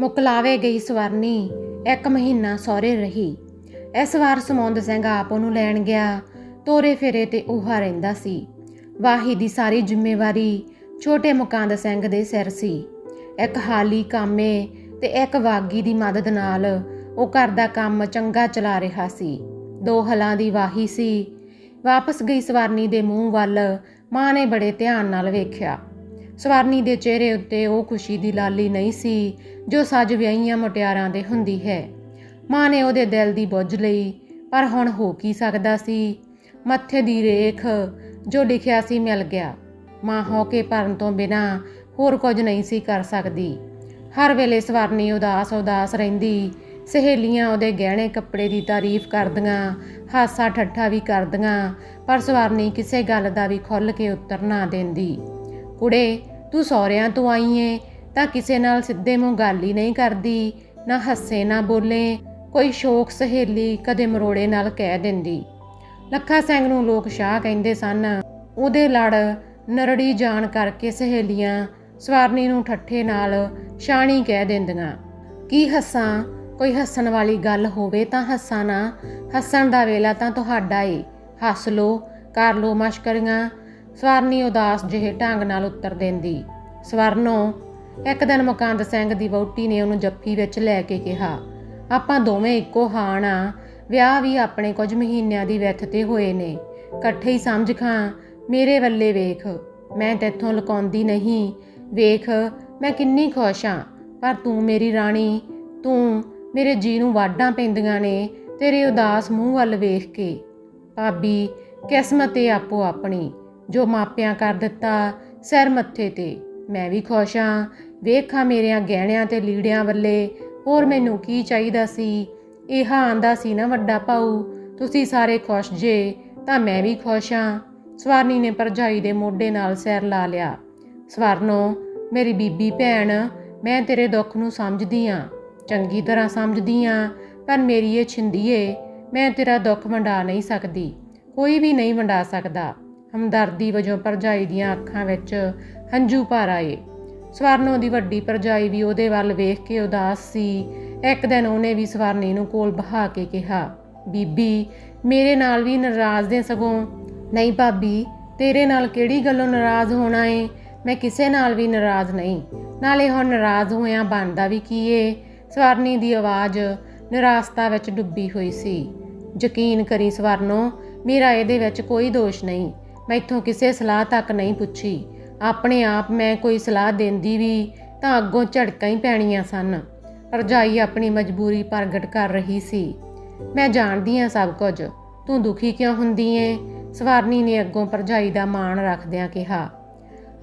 ਮੁਕਲਾਵੇ ਗਈ ਸਵਰਨੀ, ਇੱਕ ਮਹੀਨਾ ਸਹੁਰੇ ਰਹੀ। ਇਸ ਵਾਰ ਸਮੁੰਦ ਸਿੰਘ ਆਪ ਉਹਨੂੰ ਲੈਣ ਗਿਆ। ਤੋਰੇ ਫੇਰੇ ਤੇ ਉਹ ਰਹਿੰਦਾ ਸੀ। ਵਾਹੀ ਦੀ ਸਾਰੀ ਜ਼ਿੰਮੇਵਾਰੀ ਛੋਟੇ ਮੁਕੰਦ ਸਿੰਘ ਦੇ ਸਿਰ ਸੀ। ਇੱਕ ਹਾਲੀ ਕਾਮੇ ਤੇ ਇੱਕ ਵਾਗੀ ਦੀ ਮਦਦ ਨਾਲ ਉਹ ਘਰ ਦਾ ਕੰਮ ਚੰਗਾ ਚਲਾ ਰਿਹਾ ਸੀ। ਦੋ ਹਲਾਂ ਦੀ ਵਾਹੀ ਸੀ। ਵਾਪਸ ਗਈ ਸਵਰਨੀ ਦੇ ਮੂੰਹ ਵੱਲ ਮਾਂ ਨੇ ਬੜੇ ਧਿਆਨ ਨਾਲ ਵੇਖਿਆ। ਸਵਰਨੀ ਦੇ ਚਿਹਰੇ ਉੱਤੇ ਉਹ ਖੁਸ਼ੀ ਦੀ ਲਾਲੀ ਨਹੀਂ ਸੀ, ਜੋ ਸੱਜ ਵਿਆਹੀਆਂ ਮੁਟਿਆਰਾਂ ਦੇ ਹੁੰਦੀ ਹੈ। ਮਾਂ ਨੇ ਉਹਦੇ ਦਿਲ ਦੀ ਬੁੱਝ ਲਈ, ਪਰ ਹੁਣ ਹੋ ਕੀ ਸਕਦਾ ਸੀ? ਮੱਥੇ ਦੀ ਰੇਖ ਜੋ ਲਿਖਿਆ ਸੀ ਮਿਲ ਗਿਆ। ਮਾਂ ਹੋ ਕੇ ਭਰਨ ਤੋਂ ਬਿਨਾ ਹੋਰ ਕੁਝ ਨਹੀਂ ਸੀ ਕਰ ਸਕਦੀ। ਹਰ ਵੇਲੇ ਸਵਰਨੀ ਉਦਾਸ ਉਦਾਸ ਰਹਿੰਦੀ, ਸਹੇਲੀਆਂ ਉਹਦੇ ਗਹਿਣੇ ਕੱਪੜੇ ਦੀ ਤਾਰੀਫ ਕਰਦੀਆਂ, ਹਾਸਾ ਠੱਠਾ ਵੀ ਕਰਦੀਆਂ, ਪਰ ਸਵਰਨੀ ਕਿਸੇ ਗੱਲ ਦਾ ਵੀ ਖੁੱਲ ਕੇ ਉੱਤਰ ਨਾ ਦਿੰਦੀ। ਕੁੜੇ ਤੂੰ ਸਹੁਰਿਆਂ ਤੋਂ ਆਈ ਏ, ਤਾਂ ਕਿਸੇ ਨਾਲ ਸਿੱਧੇ ਮੂੰਹ ਗੱਲ ਹੀ ਨਹੀਂ ਕਰਦੀ, ਨਾ ਹੱਸੇ, ਨਾ ਬੋਲੇ, ਕੋਈ ਸ਼ੋਕ ਸਹੇਲੀ ਕਦੇ ਮਰੋੜੇ ਨਾਲ ਕਹਿ ਦਿੰਦੀ। ਲੱਖਾ ਸਿੰਘ ਨੂੰ ਲੋਕ ਸ਼ਾਹ ਕਹਿੰਦੇ ਸਨ, ਉਹਦੇ ਲੜ ਨਰੜੀ ਜਾਣ ਕਰਕੇ ਸਹੇਲੀਆਂ ਸਵਾਰਨੀ ਨੂੰ ਠੱਠੇ ਨਾਲ ਸ਼ਾਣੀ ਕਹਿ ਦਿੰਦੀਆਂ। ਕੀ ਹੱਸਾਂ? ਕੋਈ ਹੱਸਣ ਵਾਲੀ ਗੱਲ ਹੋਵੇ ਤਾਂ ਹੱਸਾਂ ਨਾ, ਹੱਸਣ ਦਾ ਵੇਲਾ ਤਾਂ ਤੁਹਾਡਾ ਏ। ਹੱਸ ਲੋ ਕਰ ਲੋ ਮਸ਼ਕਰੀਆਂ ਸਵਰਨੀ ਉਦਾਸ ਜਿਹੇ ਢੰਗ ਨਾਲ ਉੱਤਰ ਦਿੰਦੀ, ਸਵਰਨੋ, ਇੱਕ ਦਿਨ ਮੁਕੰਦ ਸਿੰਘ ਦੀ ਵਹੁਟੀ ਨੇ ਉਹਨੂੰ ਜੱਫੀ ਵਿੱਚ ਲੈ ਕੇ ਕਿਹਾ, ਆਪਾਂ ਦੋਵੇਂ ਇੱਕੋ ਹਾਣ ਆ, ਵਿਆਹ ਵੀ ਆਪਣੇ ਕੁਝ ਮਹੀਨਿਆਂ ਦੀ ਵਿੱਥ ਤੇ ਹੋਏ ਨੇ। ਇਕੱਠੇ ਹੀ ਸਮਝ ਖਾਂ, ਮੇਰੇ ਵੱਲੇ ਵੇਖ, ਮੈਂ ਤੇਥੋਂ ਲੁਕਾਉਂਦੀ ਨਹੀਂ, ਵੇਖ, ਮੈਂ ਕਿੰਨੀ ਖੁਸ਼ ਆ, ਪਰ ਤੂੰ ਮੇਰੀ ਰਾਣੀ, ਤੂੰ ਮੇਰੇ ਜੀ ਨੂੰ ਵਾਢਾਂ ਪੈਂਦੀਆਂ ਨੇ, ਤੇਰੇ ਉਦਾਸ ਮੂੰਹ ਵੱਲ ਵੇਖ ਕੇ। ਭਾਬੀ, ਕਿਸਮਤ ਏ ਆਪੋ ਆਪਣੀ ਜੋ ਮਾਪਿਆਂ ਕਰ ਦਿੱਤਾ ਸਿਰ ਮੱਥੇ ਤੇ। ਮੈਂ ਵੀ ਖੁਸ਼ ਹਾਂ ਵੇਖਾਂ ਮੇਰਿਆਂ ਗਹਿਣਿਆਂ ਤੇ ਲੀੜਿਆਂ ਵੱਲੇ। ਹੋਰ ਮੈਨੂੰ ਕੀ ਚਾਹੀਦਾ ਸੀ? ਇਹ ਆਂਦਾ ਸੀ ਨਾ ਵੱਡਾ ਪਾਉ ਤੁਸੀਂ ਸਾਰੇ ਖੁਸ਼ ਜੇ, ਤਾਂ ਮੈਂ ਵੀ ਖੁਸ਼ ਹਾਂ ਸਵਰਨੀ ਨੇ ਪਰਜਾਈ ਦੇ ਮੋਢੇ ਨਾਲ ਸਿਰ ਲਾ ਲਿਆ। ਸਵਰਨੋ, ਮੇਰੀ ਬੀਬੀ ਭੈਣ, ਮੈਂ ਤੇਰੇ ਦੁੱਖ ਨੂੰ ਸਮਝਦੀ ਆ। ਚੰਗੀ ਤਰ੍ਹਾਂ ਸਮਝਦੀ ਆ, ਪਰ ਮੇਰੀ ਇਹ ਛਿੰਦੀਏ, ਮੈਂ ਤੇਰਾ ਦੁੱਖ ਵੰਡਾ ਨਹੀਂ ਸਕਦੀ। ਕੋਈ ਵੀ ਨਹੀਂ ਵੰਡਾ ਸਕਦਾ। ਹਮਦਰਦੀ ਵਜੋਂ ਪਰਜਾਈ ਦੀਆਂ ਅੱਖਾਂ ਵਿੱਚ ਹੰਝੂ ਭਰ ਆਏ। ਸਵਰਨੋ ਦੀ ਵੱਡੀ ਪਰਜਾਈ ਵੀ ਉਹਦੇ ਵੱਲ ਵੇਖ ਕੇ ਉਦਾਸ ਸੀ। ਇੱਕ ਦਿਨ ਉਹਨੇ ਵੀ ਸਵਰਨੀ ਨੂੰ ਕੋਲ ਬਹਾ ਕੇ ਕਿਹਾ, ਬੀਬੀ, ਮੇਰੇ ਨਾਲ ਵੀ ਨਾਰਾਜ਼ ਦੇ ਸਗੋਂ। ਨਹੀਂ ਭਾਬੀ, ਤੇਰੇ ਨਾਲ ਕਿਹੜੀ ਗੱਲੋਂ ਨਾਰਾਜ਼ ਹੋਣਾ ਏ? ਮੈਂ ਕਿਸੇ ਨਾਲ ਵੀ ਨਾਰਾਜ਼ ਨਹੀਂ। ਨਾਲੇ ਹੁਣ ਨਾਰਾਜ਼ ਹੋਇਆ ਬਣਦਾ ਵੀ ਕੀ ਏ? ਸਵਰਨੀ ਦੀ ਆਵਾਜ਼ ਨਿਰਾਸਤਾ ਵਿੱਚ ਡੁੱਬੀ ਹੋਈ ਸੀ। ਯਕੀਨ ਕਰੀ ਸਵਰਨੋ, ਮੇਰਾ ਇਹਦੇ ਵਿੱਚ ਕੋਈ ਦੋਸ਼ ਨਹੀਂ। ਮੈਥੋਂ ਕਿਸੇ ਸਲਾਹ ਤੱਕ ਨਹੀਂ ਪੁੱਛੀ। ਆਪਣੇ ਆਪ ਮੈਂ ਕੋਈ ਸਲਾਹ ਦਿੰਦੀ ਵੀ ਤਾਂ ਅੱਗੋਂ ਝੜਕਾਂ ਹੀ ਪੈਣੀਆਂ ਸਨ। ਰਜਾਈ ਆਪਣੀ ਮਜਬੂਰੀ ਪ੍ਰਗਟ ਕਰ ਰਹੀ ਸੀ। ਮੈਂ ਜਾਣਦੀ ਹਾਂ ਸਭ ਕੁਝ। ਤੂੰ ਦੁਖੀ ਕਿਉਂ ਹੁੰਦੀ ਏ? ਸਵਾਰਨੀ ਨੇ ਅੱਗੋਂ ਭਰਜਾਈ ਦਾ ਮਾਣ ਰੱਖਦਿਆਂ ਕਿਹਾ।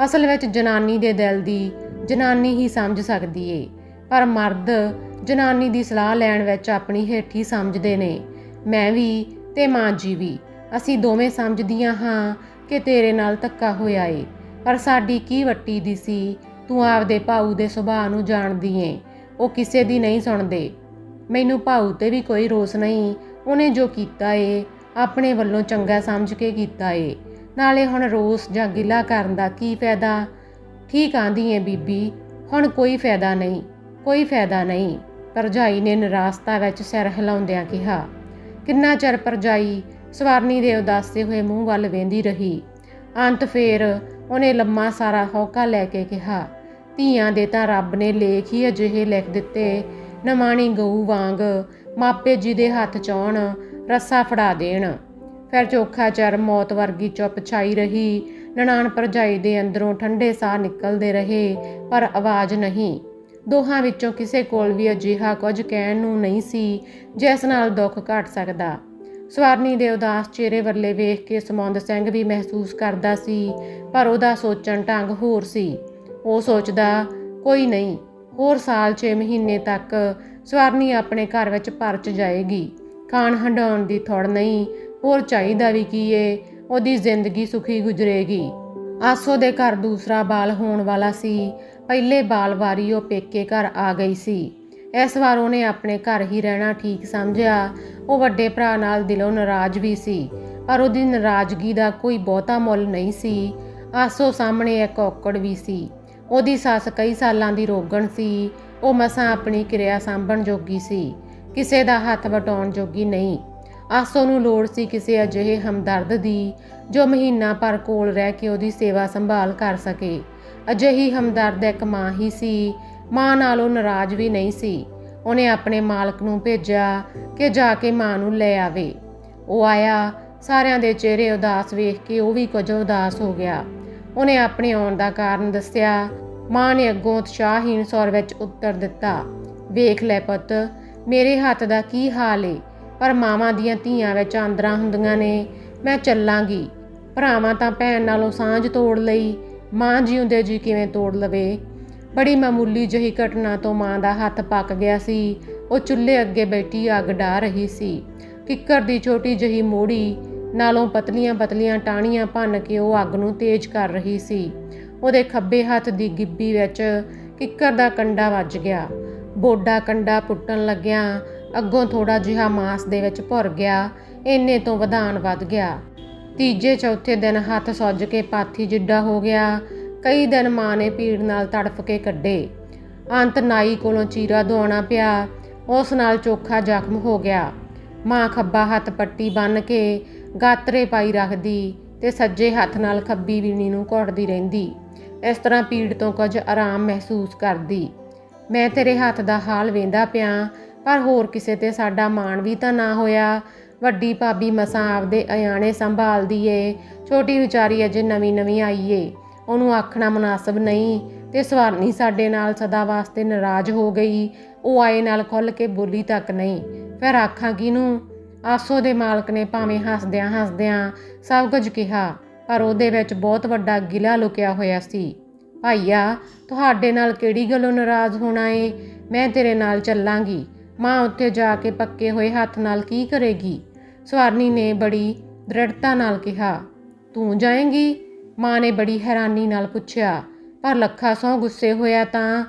ਅਸਲ ਵਿੱਚ ਜਨਾਨੀ ਦੇ ਦਿਲ ਦੀ ਜਨਾਨੀ ਹੀ ਸਮਝ ਸਕਦੀ ਏ। ਪਰ ਮਰਦ ਜਨਾਨੀ ਦੀ ਸਲਾਹ ਲੈਣ ਵਿੱਚ ਆਪਣੀ ਹੇਠੀ ਸਮਝਦੇ ਨੇ। ਮੈਂ ਵੀ ਤੇ ਮਾਂ ਜੀ ਵੀ। ਅਸੀਂ ਦੋਵੇਂ ਸਮਝਦੀਆਂ ਹਾਂ ਕਿ ਤੇਰੇ ਨਾਲ ਧੱਕਾ ਹੋਇਆ ਏ। ਪਰ ਸਾਡੀ ਕੀ ਵੱਟੀ ਦੀ ਸੀ? ਤੂੰ ਆਪਦੇ ਭਾਊ ਦੇ ਸੁਭਾਅ ਨੂੰ ਜਾਣਦੀ ਏ। ਉਹ ਕਿਸੇ ਦੀ ਨਹੀਂ ਸੁਣਦੇ। ਮੈਨੂੰ ਭਾਊ ਤੇ ਵੀ ਕੋਈ ਰੋਸ ਨਹੀਂ। ਉਹਨੇ ਜੋ ਕੀਤਾ ਏ, ਆਪਣੇ ਵੱਲੋਂ ਚੰਗਾ ਸਮਝ ਕੇ ਕੀਤਾ ਏ। ਨਾਲੇ ਹੁਣ ਰੋਸ ਜਾਂ ਗਿਲਾ ਕਰਨ ਦਾ ਕੀ ਫਾਇਦਾ? ਠੀਕ ਆਂਦੀ ਏ ਬੀਬੀ। ਹੁਣ ਕੋਈ ਫਾਇਦਾ ਨਹੀਂ। ਕੋਈ ਫਾਇਦਾ ਨਹੀਂ। ਪਰਜਾਈ ਨੇ ਨਿਰਾਸਤਾ ਵਿੱਚ ਸਿਰ ਹਿਲਾਉਂਦਿਆਂ ਕਿਹਾ, ਕਿੰਨਾ ਚਿਰ ਪਰਜਾਈ ਸਵਰਨੀ ਦੇ ਉਦਾਸੇ ਹੋਏ ਮੂੰਹ ਵੱਲ ਵੇਂਦੀ ਰਹੀ। ਅੰਤ ਫੇਰ ਉਹਨੇ ਲੰਮਾ ਸਾਰਾ ਹੌਕਾ ਲੈ ਕੇ ਕਿਹਾ, ਧੀਆਂ ਦੇ ਤਾਂ ਰੱਬ ਨੇ ਲੇਖ ਹੀ ਅਜਿਹੇ ਲਿਖ ਦਿੱਤੇ। ਨਮਾਣੀ ਗਊ ਵਾਂਗ ਮਾਪੇ ਜੀ ਦੇ ਹੱਥ ਚਾਉਣ ਰੱਸਾ ਫੜਾ ਦੇਣ। ਫਿਰ ਚੋਖਾ ਚਰ ਮੌਤ ਵਰਗੀ ਚੁੱਪ ਛਾਈ ਰਹੀ। ਨਨਾਣ ਭਰਜਾਈ ਦੇ ਅੰਦਰੋਂ ਠੰਡੇ ਸਾਹ ਨਿਕਲਦੇ ਰਹੇ, ਪਰ ਆਵਾਜ਼ ਨਹੀਂ। ਦੋਹਾਂ ਵਿੱਚੋਂ ਕਿਸੇ ਕੋਲ ਵੀ ਅਜਿਹਾ ਕੁਝ ਕਹਿਣ ਨੂੰ ਨਹੀਂ ਸੀ, ਜਿਸ ਨਾਲ ਦੁੱਖ ਘਟ ਸਕਦਾ। ਸਵਰਨੀ ਦੇ ਉਦਾਸ ਚਿਹਰੇ ਵੱਲੇ ਵੇਖ ਕੇ ਸਮੁੰਦ ਸਿੰਘ ਵੀ ਮਹਿਸੂਸ ਕਰਦਾ ਸੀ, ਪਰ ਉਹਦਾ ਸੋਚਣ ਢੰਗ ਹੋਰ ਸੀ। ਉਹ ਸੋਚਦਾ, ਕੋਈ ਨਹੀਂ, ਹੋਰ ਸਾਲ 6 ਮਹੀਨੇ ਤੱਕ ਸਵਰਨੀ ਆਪਣੇ ਘਰ ਵਿੱਚ ਪਰਚ ਜਾਏਗੀ। ਖਾਣ ਹੰਡਾਉਣ ਦੀ ਥੋੜ ਨਹੀਂ, ਹੋਰ ਚਾਹੀਦਾ ਵੀ ਕੀ ਏ, ਉਹਦੀ ਜ਼ਿੰਦਗੀ ਸੁਖੀ ਗੁਜ਼ਰੇਗੀ। ਆਸੋ ਦੇ ਘਰ ਦੂਸਰਾ ਬਾਲ ਹੋਣ ਵਾਲਾ ਸੀ। ਪਹਿਲੇ ਬਾਲ ਵਾਰੀ ਉਹ ਪੇਕੇ ਘਰ ਆ ਗਈ ਸੀ। ਇਸ ਵਾਰ ਉਹਨੇ ਆਪਣੇ ਘਰ ਹੀ ਰਹਿਣਾ ਠੀਕ ਸਮਝਿਆ। ਉਹ ਵੱਡੇ ਭਰਾ ਨਾਲ ਦਿਲੋਂ ਨਾਰਾਜ਼ ਵੀ ਸੀ, ਪਰ ਉਹਦੀ ਨਾਰਾਜ਼ਗੀ ਦਾ ਕੋਈ ਬਹੁਤਾ ਮੁੱਲ ਨਹੀਂ ਸੀ। ਆਸੋ ਸਾਹਮਣੇ ਇੱਕ ਔਕੜ ਵੀ ਸੀ। ਉਹਦੀ ਸੱਸ ਕਈ ਸਾਲਾਂ ਦੀ ਰੋਗਣ ਸੀ। ਉਹ ਮਸਾਂ ਆਪਣੀ ਕਿਰਿਆ ਸਾਂਭਣ ਜੋਗੀ ਸੀ। ਕਿਸੇ ਦਾ ਹੱਥ ਵਟਾਉਣ ਜੋਗੀ ਨਹੀਂ। ਆਸੋ ਨੂੰ ਲੋੜ ਸੀ ਕਿਸੇ ਅਜਿਹੇ ਹਮਦਰਦ ਦੀ, ਜੋ ਮਹੀਨਾ ਭਰ ਕੋਲ ਰਹਿ ਕੇ ਉਹਦੀ ਸੇਵਾ ਸੰਭਾਲ ਕਰ ਸਕੇ। ਅਜਿਹੀ ਹਮਦਰਦ ਇੱਕ ਮਾਂ ਹੀ ਸੀ ਮਾਂ ਨਾਲੋਂ ਨਾਰਾਜ਼ ਵੀ ਨਹੀਂ ਸੀ। ਉਹਨੇ ਆਪਣੇ ਮਾਲਕ ਨੂੰ ਭੇਜਿਆ ਕਿ ਜਾ ਕੇ ਮਾਂ ਨੂੰ ਲੈ ਆਵੇ। ਉਹ ਆਇਆ, ਸਾਰਿਆਂ ਦੇ ਚਿਹਰੇ ਉਦਾਸ ਵੇਖ ਕੇ ਉਹ ਵੀ ਕੁਝ ਉਦਾਸ ਹੋ ਗਿਆ। ਉਹਨੇ ਆਪਣੇ ਆਉਣ ਦਾ ਕਾਰਨ ਦੱਸਿਆ, ਮਾਂ ਨੇ ਅੱਗੋਂ ਉਤਸ਼ਾਹਹੀਣ ਸੌਰ ਵਿੱਚ ਉੱਤਰ ਦਿੱਤਾ, ਵੇਖ ਲੈ ਪੁੱਤ, ਮੇਰੇ ਹੱਥ ਦਾ ਕੀ ਹਾਲ ਏ? ਪਰ ਮਾਵਾਂ ਦੀਆਂ ਧੀਆਂ ਵਿੱਚ ਆਂਦਰਾਂ ਹੁੰਦੀਆਂ ਨੇ, ਮੈਂ ਚੱਲਾਂਗੀ। ਭਰਾਵਾਂ ਤਾਂ ਭੈਣ ਨਾਲੋਂ ਸਾਂਝ ਤੋੜ ਲਈ, ਮਾਂ ਜਿਉਂਦੇ ਜੀ ਕਿਵੇਂ ਤੋੜ ਲਵੇ? ਬੜੀ ਮਾਮੂਲੀ ਜਿਹੀ ਘਟਨਾ ਤੋਂ ਮਾਂ ਦਾ ਹੱਥ ਪੱਕ ਗਿਆ ਸੀ। ਉਹ ਚੁੱਲ੍ਹੇ ਅੱਗੇ ਬੈਠੀ ਅੱਗ ਡਾ ਰਹੀ ਸੀ। ਕਿੱਕਰ ਦੀ ਛੋਟੀ ਜਿਹੀ ਮੋੜੀ ਨਾਲੋਂ ਪਤਲੀਆਂ ਪਤਲੀਆਂ ਟਾਹਣੀਆਂ ਭੰਨ ਕੇ ਉਹ ਅੱਗ ਨੂੰ ਤੇਜ਼ ਕਰ ਰਹੀ ਸੀ। ਉਹਦੇ ਖੱਬੇ ਹੱਥ ਦੀ ਗਿੱਬੀ ਵਿੱਚ ਕਿੱਕਰ ਦਾ ਕੰਡਾ ਵੱਜ ਗਿਆ। ਬੋਡਾ ਕੰਡਾ ਪੁੱਟਣ ਲੱਗਿਆ ਅੱਗੋਂ ਥੋੜਾ ਜਿਹਾ ਮਾਸ ਦੇ ਵਿੱਚ ਭੁਰ ਗਿਆ। ਇੰਨੇ ਤੋਂ ਵਧਾਨ ਵੱਧ ਗਿਆ। ਤੀਜੇ ਚੌਥੇ ਦਿਨ ਹੱਥ ਸੁੱਜ ਕੇ ਪਾਥੀ ਜਿੱਡਾ ਹੋ ਗਿਆ। ਕਈ ਦਿਨ ਮਾਂ ਨੇ ਪੀੜ ਨਾਲ ਤੜਫ ਕੇ ਕੱਢੇ। ਅੰਤ ਨਾਈ ਕੋਲੋਂ ਚੀਰਾ ਦਵਾਉਣਾ ਪਿਆ। ਉਸ ਨਾਲ ਚੋਖਾ ਜ਼ਖਮ ਹੋ ਗਿਆ। ਮਾਂ ਖੱਬਾ ਹੱਥ ਪੱਟੀ ਬੰਨ ਕੇ ਗਾਤਰੇ ਪਾਈ ਰੱਖਦੀ ਤੇ ਸੱਜੇ ਹੱਥ ਨਾਲ ਖੱਬੀ ਵੀਣੀ ਨੂੰ ਘੋਟਦੀ ਰਹਿੰਦੀ। ਇਸ ਤਰ੍ਹਾਂ ਪੀੜ ਤੋਂ ਕੁਝ ਆਰਾਮ ਮਹਿਸੂਸ ਕਰਦੀ। ਮੈਂ ਤੇਰੇ ਹੱਥ ਦਾ ਹਾਲ ਵੇਂਦਾ ਪਿਆ, ਪਰ ਹੋਰ ਕਿਸੇ ਤੇ ਸਾਡਾ ਮਾਣ ਵੀ ਤਾਂ ਨਾ ਹੋਇਆ। ਵੱਡੀ ਭਾਬੀ ਮਸਾਂ ਆਪਦੇ ਅਯਾਣੇ ਸੰਭਾਲਦੀ ਏ। ਛੋਟੀ ਵਿਚਾਰੀ ਅਜੇ ਨਵੀਂ ਨਵੀਂ ਆਈ ਏ। ਉਹਨੂੰ ਆਖਣਾ ਮੁਨਾਸਬ ਨਹੀਂ ਤੇ ਸਵਰਨੀ ਸਾਡੇ ਨਾਲ ਸਦਾ ਵਾਸਤੇ ਨਾਰਾਜ਼ ਹੋ ਗਈ। ਉਹ ਆਏ ਨਾਲ ਖੁੱਲ ਕੇ ਬੋਲੀ ਤੱਕ ਨਹੀਂ। ਫਿਰ ਆਖਾਂ ਕਿਹਨੂੰ ਆਸੋ ਦੇ ਮਾਲਕ ਨੇ ਭਾਵੇਂ ਹੱਸਦਿਆਂ ਹੱਸਦਿਆਂ ਸਭ ਕੁਝ ਕਿਹਾ, ਪਰ ਉਹਦੇ ਵਿੱਚ ਬਹੁਤ ਵੱਡਾ ਗਿਲਾ ਲੁਕਿਆ ਹੋਇਆ ਸੀ। ਭਾਈਆ, ਤੁਹਾਡੇ ਨਾਲ ਕਿਹੜੀ ਗੱਲੋਂ ਨਾਰਾਜ਼ ਹੋਣਾ ਏ? ਮੈਂ ਤੇਰੇ ਨਾਲ ਚੱਲਾਂਗੀ। ਮਾਂ ਉੱਥੇ ਜਾ ਕੇ ਪੱਕੇ ਹੋਏ ਹੱਥ ਨਾਲ ਕੀ ਕਰੇਗੀ? ਸਵਰਨੀ ਨੇ ਬੜੀ ਦ੍ਰਿੜਤਾ ਨਾਲ ਕਿਹਾ, ਤੂੰ ਜਾਏਂਗੀ? ਮਾਂ ਨੇ ਬੜੀ ਹੈਰਾਨੀ ਨਾਲ ਪੁੱਛਿਆ, ਪਰ ਲੱਖਾ ਸੌ ਗੁੱਸੇ ਹੋਇਆ ਤਾਂ?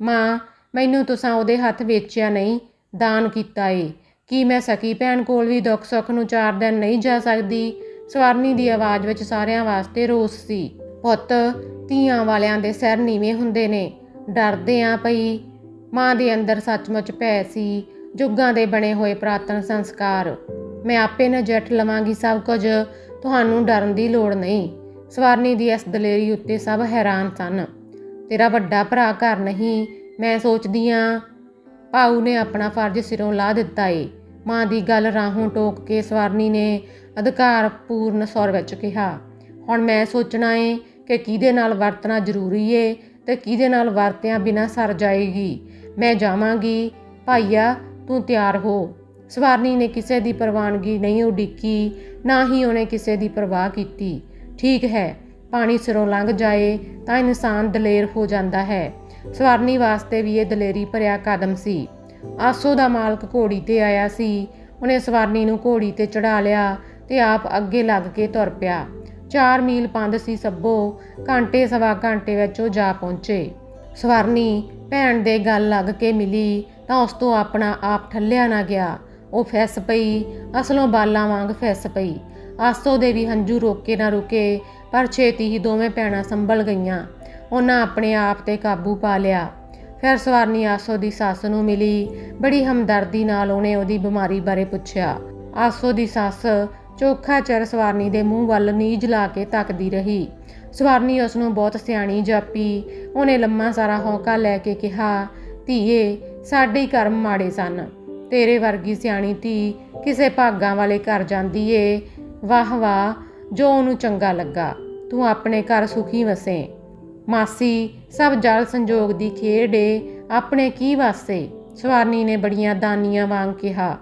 ਮਾਂ, ਮੈਨੂੰ ਤੁਸਾਂ ਉਹਦੇ ਹੱਥ ਵੇਚਿਆ ਨਹੀਂ, ਦਾਨ ਕੀਤਾ ਏ। ਕੀ ਮੈਂ ਸਕੀ ਭੈਣ ਕੋਲ ਵੀ ਦੁੱਖ ਸੁੱਖ ਨੂੰ ਚਾਰ ਦਿਨ ਨਹੀਂ ਜਾ ਸਕਦੀ? ਸਵਰਨੀ ਦੀ ਆਵਾਜ਼ ਵਿੱਚ ਸਾਰਿਆਂ ਵਾਸਤੇ ਰੋਸ ਸੀ। ਪੁੱਤ, ਧੀਆਂ ਵਾਲਿਆਂ ਦੇ ਸਿਰ ਨੀਵੇਂ ਹੁੰਦੇ ਨੇ। ਡਰਦੇ ਆ ਪਈ ਮਾਂ ਦੇ ਅੰਦਰ ਸੱਚਮੁੱਚ ਭੈ ਸੀ। ਜੁੱਗਾਂ ਦੇ ਬਣੇ ਹੋਏ ਪ੍ਰਾਤਨ ਸੰਸਕਾਰ। ਮੈਂ ਆਪੇ ਨਜਿੱਠ ਲਵਾਂਗੀ ਸਭ ਕੁਝ। ਤੁਹਾਨੂੰ ਡਰਨ ਦੀ ਲੋੜ ਨਹੀਂ। ਸਵਰਨੀ ਦੀ ਇਸ ਦਲੇਰੀ ਉੱਤੇ ਸਭ ਹੈਰਾਨ ਸਨ। ਤੇਰਾ ਵੱਡਾ ਭਰਾ ਘਰ ਨਹੀਂ, ਮੈਂ ਸੋਚਦੀ ਆ ਪਾਉ ਨੇ ਆਪਣਾ ਫਰਜ਼ ਸਿਰੋਂ ਲਾ ਦਿੱਤਾ ਏ। ਮਾਂ ਦੀ ਗੱਲ ਰਾਹੋਂ ਟੋਕ ਕੇ ਸਵਰਨੀ ਨੇ ਅਧਿਕਾਰ ਪੂਰਨ ਸੌਰ ਵਿੱਚ ਕਿਹਾ, ਹੁਣ ਮੈਂ ਸੋਚਣਾ ਏ ਕਿ ਕਿਹਦੇ ਨਾਲ ਵਰਤਣਾ ਜ਼ਰੂਰੀ ਏ ਤੇ ਕਿਹਦੇ ਨਾਲ ਵਰਤਿਆਂ ਬਿਨਾ ਸਰ ਜਾਏਗੀ। ਮੈਂ ਜਾਵਾਂਗੀ। ਭਾਈਆ, ਤੂੰ ਤਿਆਰ ਹੋ। ਸਵਾਰਨੀ ਨੇ ਕਿਸੇ ਦੀ ਪ੍ਰਵਾਨਗੀ ਨਹੀਂ ਉਡੀਕੀ, ਨਾ ਹੀ ਉਹਨੇ ਕਿਸੇ ਦੀ ਪਰਵਾਹ ਕੀਤੀ। ਠੀਕ ਹੈ, ਪਾਣੀ ਸਿਰੋਂ ਲੰਘ ਜਾਏ ਤਾਂ ਇਨਸਾਨ ਦਲੇਰ ਹੋ ਜਾਂਦਾ ਹੈ। ਸਵਾਰਨੀ ਵਾਸਤੇ ਵੀ ਇਹ ਦਲੇਰੀ ਭਰਿਆ ਕਦਮ ਸੀ। ਆਸੋ ਦਾ ਮਾਲਕ ਘੋੜੀ ਤੇ ਆਇਆ ਸੀ। ਉਹਨੇ ਸਵਾਰਨੀ ਨੂੰ ਘੋੜੀ ਤੇ ਚੜਾ ਲਿਆ ਤੇ ਆਪ ਅੱਗੇ ਲੱਗ ਕੇ ਤੁਰ ਪਿਆ। 4 ਮੀਲ ਪੰਦ ਸੀ ਸੱਬੋ ਘੰਟੇ ਸਵਾ ਘੰਟੇ ਵਿੱਚ ਉਹ ਜਾ ਪਹੁੰਚੇ। ਸਵਰਨੀ ਭੈਣ ਦੇ ਗੱਲ ਲੱਗ ਕੇ ਮਿਲੀ ਤਾਂ ਉਸ ਤੋਂ ਆਪਣਾ ਆਪ ਠੱਲਿਆ ਨਾ ਗਿਆ। ਉਹ ਫੈਸ ਪਈ, ਅਸਲੋਂ ਬਾਲਾਂ ਵਾਂਗ ਫੈਸ ਪਈ। ਆਸੋ ਦੇ ਵੀ ਹੰਝੂ ਰੋਕੇ ਨਾ ਰੁਕੇ, ਪਰ ਛੇਤੀ ਹੀ ਦੋਵੇਂ ਭੈਣਾਂ ਸੰਭਲ ਗਈਆਂ। ਉਹਨਾਂ ਆਪਣੇ ਆਪ ਤੇ ਕਾਬੂ ਪਾ ਲਿਆ। ਫਿਰ ਸਵਾਰਨੀ ਆਸੋ ਦੀ ਸੱਸ ਨੂੰ ਮਿਲੀ। ਬੜੀ ਹਮਦਰਦੀ ਨਾਲ ਉਹਨੇ ਉਹਦੀ ਬਿਮਾਰੀ ਬਾਰੇ ਪੁੱਛਿਆ। ਆਸੋ ਦੀ ਸੱਸ ਚੋਖਾ ਚਿਰ ਸਵਾਰਨੀ ਦੇ ਮੂੰਹ ਵੱਲ ਨੀਝ ਲਾ ਕੇ ਤੱਕਦੀ ਰਹੀ। ਸਵਾਰਨੀ ਉਸ ਨੂੰ ਬਹੁਤ ਸਿਆਣੀ ਜਾਪੀ। ਉਹਨੇ ਲੰਮਾ ਸਾਰਾ ਹੌਕਾ ਲੈ ਕੇ ਕਿਹਾ, ਧੀਏ, ਸਾਡੇ ਹੀ ਕਰਮ ਮਾੜੇ ਸਨ। ਤੇਰੇ ਵਰਗੀ ਸਿਆਣੀ ਧੀ ਕਿਸੇ ਭਾਗਾਂ ਵਾਲੇ ਘਰ ਜਾਂਦੀ ਏ। ਵਾਹ ਵਾਹ, ਜੋ ਉਹਨੂੰ ਚੰਗਾ ਲੱਗਾ, ਤੂੰ ਆਪਣੇ ਘਰ ਸੁਖੀ ਵਸੇ। ਮਾਸੀ, ਸਭ ਜਲ ਸੰਜੋਗ ਦੀ ਖੇਡ ਏ, ਆਪਣੇ ਕੀ ਵਾਸਤੇ ਸਵਾਰਨੀ ਨੇ ਬੜੀਆਂ ਦਾਨੀਆਂ ਵਾਂਗ ਕਿਹਾ।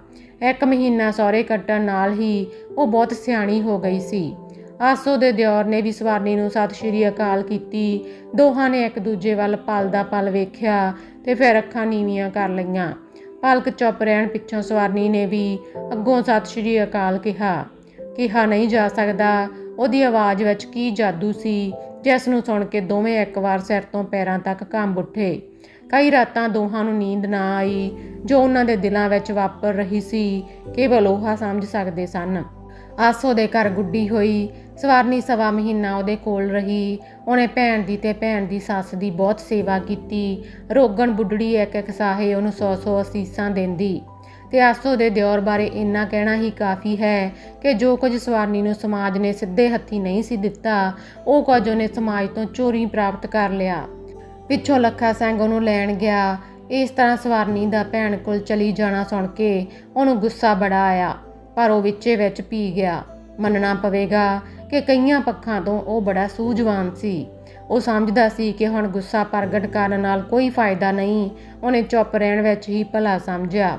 ਇੱਕ ਮਹੀਨਾ ਸਹੁਰੇ ਕੱਟਣ ਨਾਲ ਹੀ ਉਹ ਬਹੁਤ ਸਿਆਣੀ ਹੋ ਗਈ ਸੀ। ਆਸੋ ਦੇ ਦਿਓਰ ਨੇ ਵੀ ਸਵਾਰਨੀ ਨੂੰ ਸਤਿ ਸ਼੍ਰੀ ਅਕਾਲ ਕੀਤੀ। ਦੋਹਾਂ ਨੇ ਇੱਕ ਦੂਜੇ ਵੱਲ ਪਲ ਦਾ ਪਲ ਵੇਖਿਆ ਤੇ ਫਿਰ ਅੱਖਾਂ ਨੀਵੀਆਂ ਕਰ ਲਈਆਂ। ਪਲਕ ਚੁੱਪ ਰਹਿਣ ਪਿੱਛੋਂ ਸਵਾਰਨੀ ਨੇ ਵੀ ਅੱਗੋਂ ਸਤਿ ਸ਼੍ਰੀ ਅਕਾਲ ਕਿਹਾ। ਕਿਹਾ ਨਹੀਂ ਜਾ ਸਕਦਾ। ਉਹਦੀ ਆਵਾਜ਼ ਵਿੱਚ ਕੀ ਜਾਦੂ ਸੀ, ਜਿਸ ਨੂੰ ਸੁਣ ਕੇ ਦੋਵੇਂ ਇੱਕ ਵਾਰ ਸਿਰ ਤੋਂ ਪੈਰਾਂ ਤੱਕ ਕੰਬ ਉੱਠੇ। ਕਈ ਰਾਤਾਂ ਦੋਹਾਂ ਨੂੰ ਨੀਂਦ ਨਾ ਆਈ, ਜੋ ਉਹਨਾਂ ਦੇ ਦਿਲਾਂ ਵਿੱਚ ਵਾਪਰ ਰਹੀ ਸੀ, ਕੇਵਲ ਉਹ ਸਮਝ ਸਕਦੇ ਸਨ। ਆਸੋ ਦੇ ਘਰ ਗੁੱਡੀ ਹੋਈ। ਸਵਾਰਨੀ ਸਵਾ ਮਹੀਨਾ ਉਹਦੇ ਕੋਲ ਰਹੀ। ਉਹਨੇ ਭੈਣ ਦੀ ਤੇ ਭੈਣ ਦੀ ਸੱਸ ਦੀ ਬਹੁਤ ਸੇਵਾ ਕੀਤੀ। ਰੋਗਣ ਬੁੱਢੜੀ ਇੱਕ ਇੱਕ ਸਾਹੇ ਉਹਨੂੰ ਸੌ ਸੌ ਅਸੀਸਾਂ ਦਿੰਦੀ। ਤੇ ਆਸੋ ਦੇ ਦਿਓਰ ਬਾਰੇ ਇੰਨਾ ਕਹਿਣਾ ਹੀ ਕਾਫੀ ਹੈ ਕਿ ਜੋ ਕੁਝ ਸਵਾਰਨੀ ਨੂੰ ਸਮਾਜ ਨੇ ਸਿੱਧੇ ਹੱਥੀ ਨਹੀਂ ਸੀ ਦਿੱਤਾ, ਉਹ ਕੁਝ ਉਹਨੇ ਸਮਾਜ ਤੋਂ ਚੋਰੀ ਪ੍ਰਾਪਤ ਕਰ ਲਿਆ। ਪਿੱਛੋਂ ਲੱਖਾ ਸਿੰਘ ਉਹਨੂੰ ਲੈਣ ਗਿਆ। ਇਸ ਤਰ੍ਹਾਂ ਸਵਾਰਨੀ ਦਾ ਭੈਣ ਕੋਲ ਚਲੀ ਜਾਣਾ ਸੁਣ ਕੇ ਉਹਨੂੰ ਗੁੱਸਾ ਬੜਾ ਆਇਆ, ਪਰ ਉਹ ਵਿੱਚੇ ਵਿੱਚ ਪੀ ਗਿਆ। ਮੰਨਣਾ ਪਵੇਗਾ ਕਿ ਕਈਆਂ ਪੱਖਾਂ ਤੋਂ ਉਹ ਬੜਾ ਸੂਝਵਾਨ ਸੀ। ਉਹ ਸਮਝਦਾ ਸੀ ਕਿ ਹੁਣ ਗੁੱਸਾ ਪ੍ਰਗਟ ਕਰਨ ਨਾਲ ਕੋਈ ਫਾਇਦਾ ਨਹੀਂ, ਉਹਨੇ ਚੁੱਪ ਰਹਿਣ ਵਿੱਚ ਹੀ ਭਲਾ ਸਮਝਿਆ।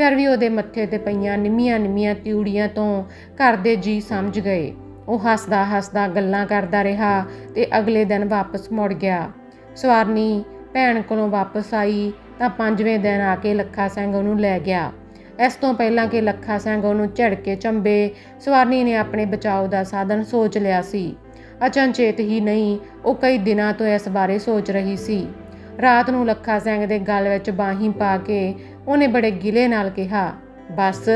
ਫਿਰ ਵੀ ਉਹਦੇ ਮੱਥੇ ਤੇ ਪਈਆਂ ਨਿੰਮੀਆਂ ਨਿੰਮੀਆਂ ਤਿਉੜੀਆਂ ਤੋਂ ਘਰ ਦੇ ਜੀ ਸਮਝ ਗਏ। ਉਹ ਹੱਸਦਾ ਹੱਸਦਾ ਗੱਲਾਂ ਕਰਦਾ ਰਿਹਾ ਤੇ ਅਗਲੇ ਦਿਨ ਵਾਪਸ ਮੁੜ ਗਿਆ। ਸਵਾਰਨੀ ਭੈਣ ਕੋਲੋਂ ਵਾਪਸ ਆਈ ਤਾਂ ਪੰਜਵੇਂ ਦਿਨ ਆ ਕੇ ਲੱਖਾ ਸਿੰਘ ਉਹਨੂੰ ਲੈ ਗਿਆ। ਇਸ ਤੋਂ ਪਹਿਲਾਂ ਕਿ ਲੱਖਾ ਸਿੰਘ ਉਹਨੂੰ ਝੜਕੇ ਚੰਬੇ, ਸਵਾਰਨੀ ਨੇ ਆਪਣੇ ਬਚਾਓ ਦਾ ਸਾਧਨ ਸੋਚ ਲਿਆ ਸੀ। ਅਚਨਚੇਤ ਹੀ ਨਹੀਂ, ਉਹ ਕਈ ਦਿਨਾਂ ਤੋਂ ਇਸ ਬਾਰੇ ਸੋਚ ਰਹੀ ਸੀ। ਰਾਤ ਨੂੰ ਲੱਖਾ ਸਿੰਘ ਦੇ ਗਲ ਵਿੱਚ ਬਾਹੀਂ ਪਾ ਕੇ ਉਹਨੇ ਬੜੇ ਗਿਲੇ ਨਾਲ ਕਿਹਾ, ਬਸ,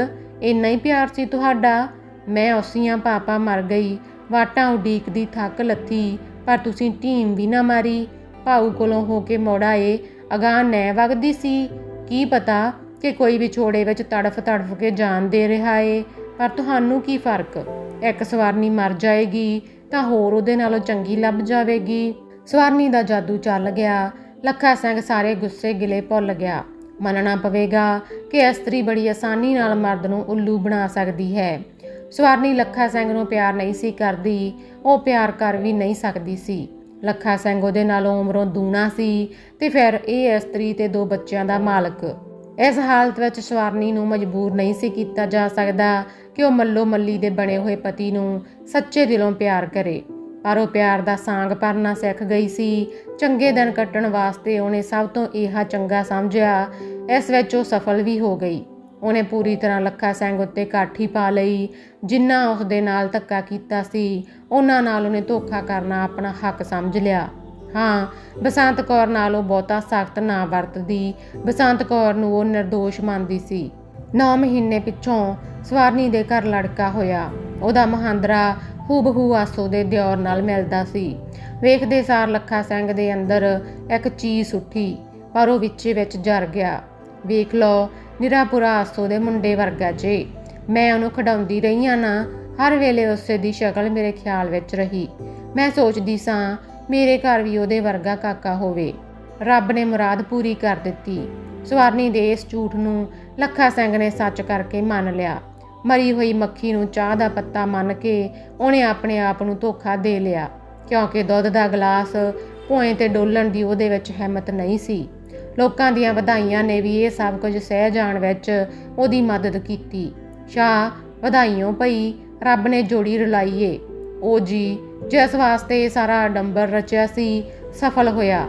ਇੰਨਾ ਹੀ ਪਿਆਰ ਸੀ ਤੁਹਾਡਾ? ਮੈਂ ਉਸੀਆਂ ਪਾਪਾ ਮਰ ਗਈ, ਵਾਟਾਂ ਉਡੀਕਦੀ ਥੱਕ ਲੱਥੀ, ਪਰ ਤੁਸੀਂ ਢੀਮ ਵੀ ਨਾ ਮਾਰੀ। ਭਾਊ ਕੋਲੋਂ ਹੋ ਕੇ ਮੋੜਾ ਏ ਅਗਾਂਹ ਨੈ ਵਗਦੀ ਸੀ। ਕੀ ਪਤਾ ਕਿ ਕੋਈ ਵਿਛੋੜੇ ਵਿੱਚ ਤੜਫ ਤੜਫ ਕੇ ਜਾਨ ਦੇ ਰਿਹਾ ਏ, ਪਰ ਤੁਹਾਨੂੰ ਕੀ ਫ਼ਰਕ? ਇੱਕ ਸਵਾਰਨੀ ਮਰ ਜਾਏਗੀ, ਤਾਂ ਹੋਰ ਉਹਦੇ ਨਾਲੋਂ ਚੰਗੀ ਲੱਭ ਜਾਵੇਗੀ। ਸਵਾਰਨੀ ਦਾ ਜਾਦੂ ਚੱਲ ਗਿਆ। ਲੱਖਾ ਸਿੰਘ ਸਾਰੇ ਗੁੱਸੇ ਗਿਲੇ ਭੁੱਲ ਗਿਆ। ਮੰਨਣਾ ਪਵੇਗਾ ਕਿ ਇਸਤਰੀ ਬੜੀ ਆਸਾਨੀ ਨਾਲ ਮਰਦ ਨੂੰ ਉੱਲੂ ਬਣਾ ਸਕਦੀ ਹੈ। ਸਵਰਨੀ ਲੱਖਾ ਸਿੰਘ ਨੂੰ ਪਿਆਰ ਨਹੀਂ ਸੀ ਕਰਦੀ, ਉਹ ਪਿਆਰ ਕਰ ਵੀ ਨਹੀਂ ਸਕਦੀ ਸੀ। ਲੱਖਾ ਸਿੰਘ ਉਹਦੇ ਨਾਲੋਂ ਉਮਰੋਂ ਦੂਣਾ ਸੀ ਤੇ ਫਿਰ ਇਹ ਇਸਤਰੀ ਤੇ ਦੋ ਬੱਚਿਆਂ ਦਾ ਮਾਲਕ। ਇਸ ਹਾਲਤ ਵਿੱਚ ਸਵਰਨੀ ਨੂੰ ਮਜਬੂਰ ਨਹੀਂ ਸੀ ਕੀਤਾ ਜਾ ਸਕਦਾ ਕਿ ਉਹ ਮੱਲੋ ਮੱਲੀ ਦੇ ਬਣੇ ਹੋਏ ਪਤੀ ਨੂੰ ਸੱਚੇ ਦਿਲੋਂ ਪਿਆਰ ਕਰੇ। ਪਰ ਉਹ ਪਿਆਰ ਦਾ ਸਾਂਗ ਭਰਨਾ ਸਿੱਖ ਗਈ ਸੀ। ਚੰਗੇ ਦਿਨ ਕੱਟਣ ਵਾਸਤੇ ਉਹਨੇ ਸਭ ਤੋਂ ਇਹਾ ਚੰਗਾ ਸਮਝਿਆ। ਇਸ ਵਿੱਚ ਉਹ ਸਫਲ ਵੀ ਹੋ ਗਈ। ਉਹਨੇ ਪੂਰੀ ਤਰ੍ਹਾਂ ਲੱਖਾ ਸਿੰਘ ਉੱਤੇ ਕਾਠੀ ਪਾ ਲਈ। ਜਿੰਨਾ ਉਸ ਦੇ ਨਾਲ ਧੱਕਾ ਕੀਤਾ ਸੀ, ਉਹਨਾਂ ਨਾਲ ਉਹਨੇ ਧੋਖਾ ਕਰਨਾ ਆਪਣਾ ਹੱਕ ਸਮਝ ਲਿਆ। ਹਾਂ, ਬਸੰਤ ਕੌਰ ਨਾਲ ਉਹ ਬਹੁਤਾ ਸਖਤ ਨਾ ਵਰਤਦੀ। ਬਸੰਤ ਕੌਰ ਨੂੰ ਉਹ નિર્ਦੋਸ਼ ਮੰਨਦੀ ਸੀ। 9 ਮਹੀਨੇ ਪਿੱਛੋਂ ਸਵਾਰਨੀ ਦੇ ਘਰ ਲੜਕਾ ਹੋਇਆ। ਉਹਦਾ ਮਹਾਂਦਰਾ ਹੂਬਹੂ ਆਸੋ ਦੇ ਦਿਓਰ ਨਾਲ ਮਿਲਦਾ ਸੀ। ਵੇਖਦੇ ਸਾਰ ਲੱਖਾ ਸਿੰਘ ਦੇ ਅੰਦਰ ਇੱਕ ਚੀਜ਼ ਉੱਠੀ, ਪਰ ਉਹ ਵਿੱਚੇ ਵਿੱਚ ਜਰ ਗਿਆ। ਵੇਖ ਲਓ, ਨਿਰਾਪੁਰਾ ਆਸੋ ਦੇ ਮੁੰਡੇ ਵਰਗਾ ਜੇ। ਮੈਂ ਉਹਨੂੰ ਖਡਾਉਂਦੀ ਰਹੀ ਆ ਨਾ, ਹਰ ਵੇਲੇ ਉਸੇ ਦੀ ਸ਼ਕਲ ਮੇਰੇ ਖਿਆਲ ਵਿੱਚ ਰਹੀ। ਮੈਂ ਸੋਚਦੀ ਸਾਂ, ਮੇਰੇ ਘਰ ਵੀ ਉਹਦੇ ਵਰਗਾ ਕਾਕਾ ਹੋਵੇ। ਰੱਬ ਨੇ ਮੁਰਾਦ ਪੂਰੀ ਕਰ ਦਿੱਤੀ। ਸਵਰਨੀ ਦੇ ਇਸ ਝੂਠ ਨੂੰ ਲੱਖਾ ਸਿੰਘ ਨੇ ਸੱਚ ਕਰਕੇ ਮੰਨ ਲਿਆ। ਮਰੀ ਹੋਈ ਮੱਖੀ ਨੂੰ ਚਾਹ ਦਾ ਪੱਤਾ ਮੰਨ ਕੇ ਉਹਨੇ ਆਪਣੇ ਆਪ ਨੂੰ ਧੋਖਾ ਦੇ ਲਿਆ, ਕਿਉਂਕਿ ਦੁੱਧ ਦਾ ਗਲਾਸ ਭੋਏ ਤੇ ਡੋਲਣ ਦੀ ਉਹਦੇ ਵਿੱਚ ਹਿੰਮਤ ਨਹੀਂ ਸੀ। ਲੋਕਾਂ ਦੀਆਂ ਵਧਾਈਆਂ ਨੇ ਵੀ ਇਹ ਸਭ ਕੁਝ ਸਹਿ ਜਾਣ ਵਿੱਚ ਉਹਦੀ ਮਦਦ ਕੀਤੀ। ਸ਼ਾ ਵਧਾਈਓ ਭਈ, ਰੱਬ ਨੇ ਜੋੜੀ ਰਲਾਈਏ। ਉਹ ਜੀ, ਜਿਸ ਵਾਸਤੇ ਇਹ ਸਾਰਾ ਡੰਬਰ ਰਚਿਆ ਸੀ, ਸਫਲ ਹੋਇਆ।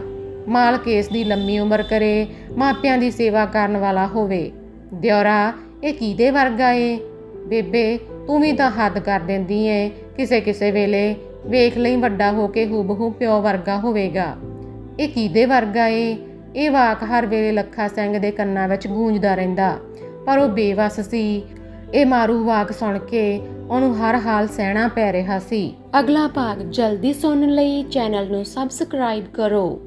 ਮਾਲ ਕੇਸ ਦੀ ਲੰਮੀ ਉਮਰ ਕਰੇ, ਮਾਪਿਆਂ ਦੀ ਸੇਵਾ ਕਰਨ ਵਾਲਾ ਹੋਵੇ। ਦਿਉਰਾ ਇਹ ਕਿਹਦੇ ਵਰਗਾ ਏ? ਬੇਬੇ, ਤੂੰ ਵੀ ਤਾਂ ਹੱਦ ਕਰ ਦਿੰਦੀ ਏ। ਕਿਸੇ ਕਿਸੇ ਵੇਲੇ ਵੇਖ ਲਈ ਵੱਡਾ ਹੋ ਕੇ ਹੂਬਹੂ ਪਿਓ ਵਰਗਾ ਹੋਵੇਗਾ। ਇਹ ਕਿਹਦੇ ਵਰਗਾ ਏ? ਇਹ ਵਾਕ ਹਰ ਵੇਲੇ ਲੱਖਾ ਸਿੰਘ ਦੇ ਕੰਨਾਂ ਵਿੱਚ ਗੂੰਜਦਾ ਰਹਿੰਦਾ। ਪਰ ਉਹ ਬੇਵਸ ਸੀ। ਇਹ ਮਾਰੂ ਵਾਕ ਸੁਣ ਕੇ ਉਹਨੂੰ ਹਰ ਹਾਲ ਸਹਿਣਾ ਪੈ ਰਿਹਾ ਸੀ। ਅਗਲਾ ਭਾਗ ਜਲਦੀ ਸੁਣਨ ਲਈ ਚੈਨਲ ਨੂੰ ਸਬਸਕ੍ਰਾਈਬ ਕਰੋ।